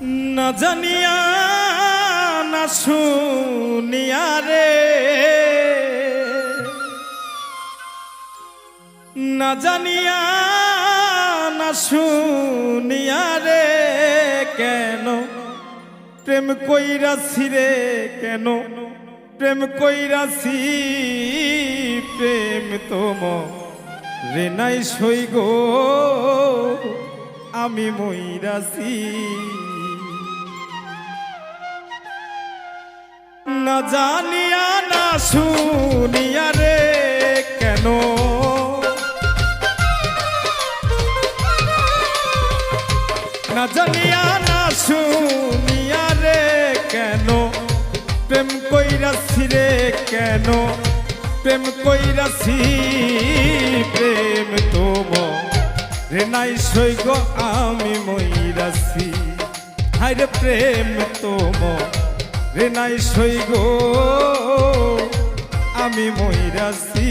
না জানিয়া, না শুনিয়া রে। না জানিয়া, না শুনিয়া রে। কেন প্রেম কইরাছি রে কেন প্রেম কইরাছি প্রেম তোম রে নাই সই গো, আমি মইরাছি না জানিয়া না শুনিয়া রে কেন? না জানিয়া না শুনিয়া রে কেন? প্রেম কইরাছি রে কেন? প্রেম কইরাছি, প্রেম তোম। রে নাই সৈগ আমি মইরাছি। হাইরে প্রেম তোম। রে নাই সই গো আমি মইরাছি।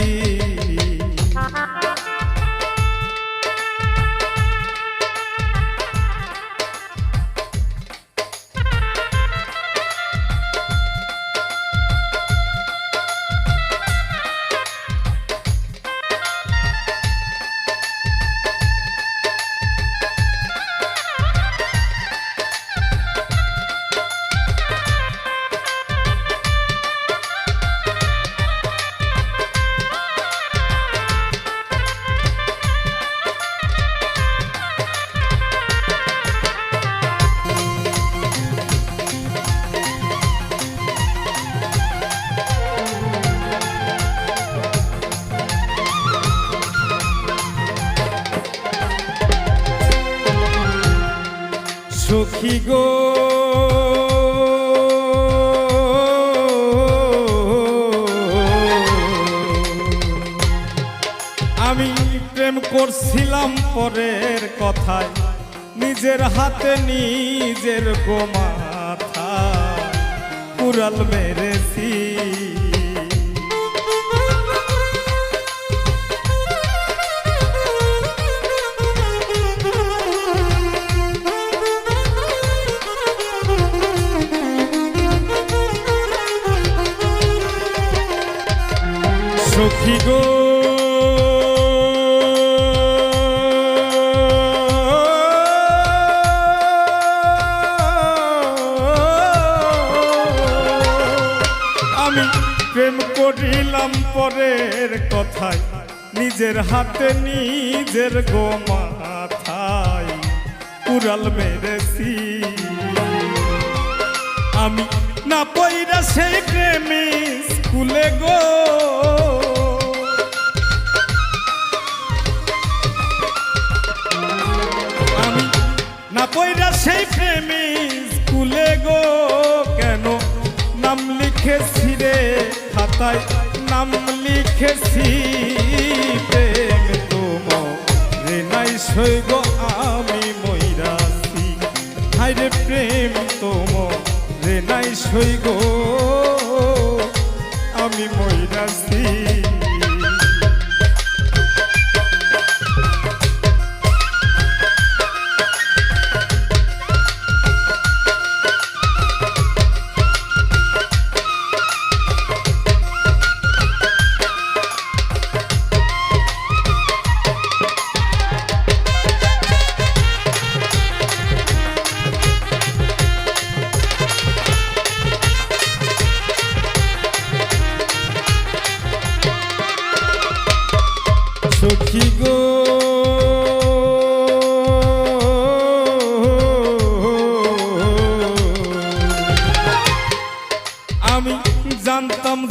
সখী গো। আমি প্রেম করছিলাম পরের কথায় নিজের হাতে নিজের গোমাথা কুড়াল মেরেছি। সখী গো। আমি প্রেম করিলাম পরের কথায় নিজের হাতে নিজের গো মাথায়, কুড়াল মেরেছি। আমি না পইরা সেই প্রেমী স্কুলে গো। আমি না পইরা সেই প্রেমী স্কুলে গো। কেন নাম লিখেছি রে খাতায়? নাম লিখেছি প্রেম তোম রে নাই সৈগ আমি রে নাই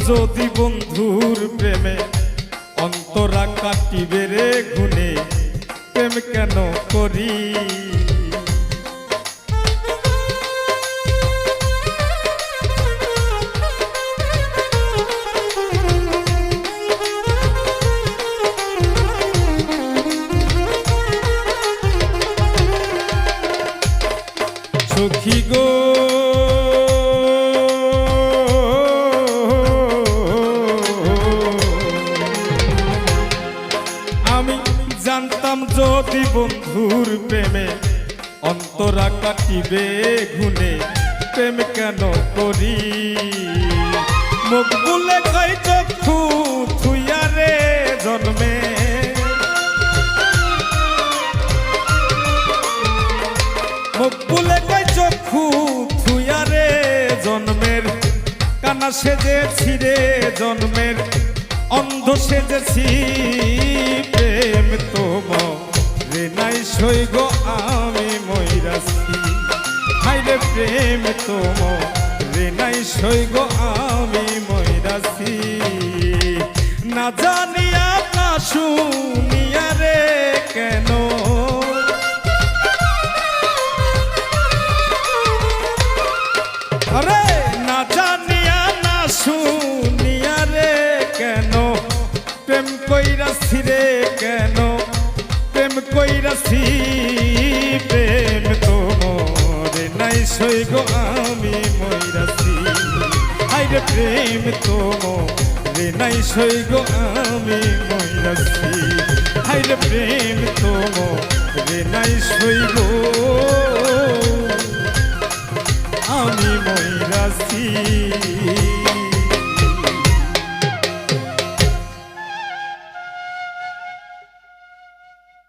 যদি বন্ধুর প্রেমে অন্তরা কাটিবে রে গুনে প্রেম কেন করি? সখী গো যদি বন্ধুর প্রেমে অন্ত অন্তরা কাটিবে গুনে প্রেম কেন করি? মুখ বুলে কই চক্ষু থুইয়ারে জন্মে। মুখ বুলে কই চক্ষু থুইয়ারে জন্মের, কানা সেজেছি রে জন্মের, অন্ধ সেজেছি। প্রেম তোম রে নাই সইগ আমি ময়রাছি হাইরে প্রেম তোম রে নাই সইগ আমি ময়রাছি না জানিয়া না শুনিয়া রে কেন? প্রেম কইরাছি রে কেন? প্রেম কইরাছি, প্রেম তোমরে নাই সইগ আমি মইরাছি। হাইরে প্রেম তোমরে নাই সইগ আমি মইরাছি। হাইরে প্রেম তোমরে নাই সইগ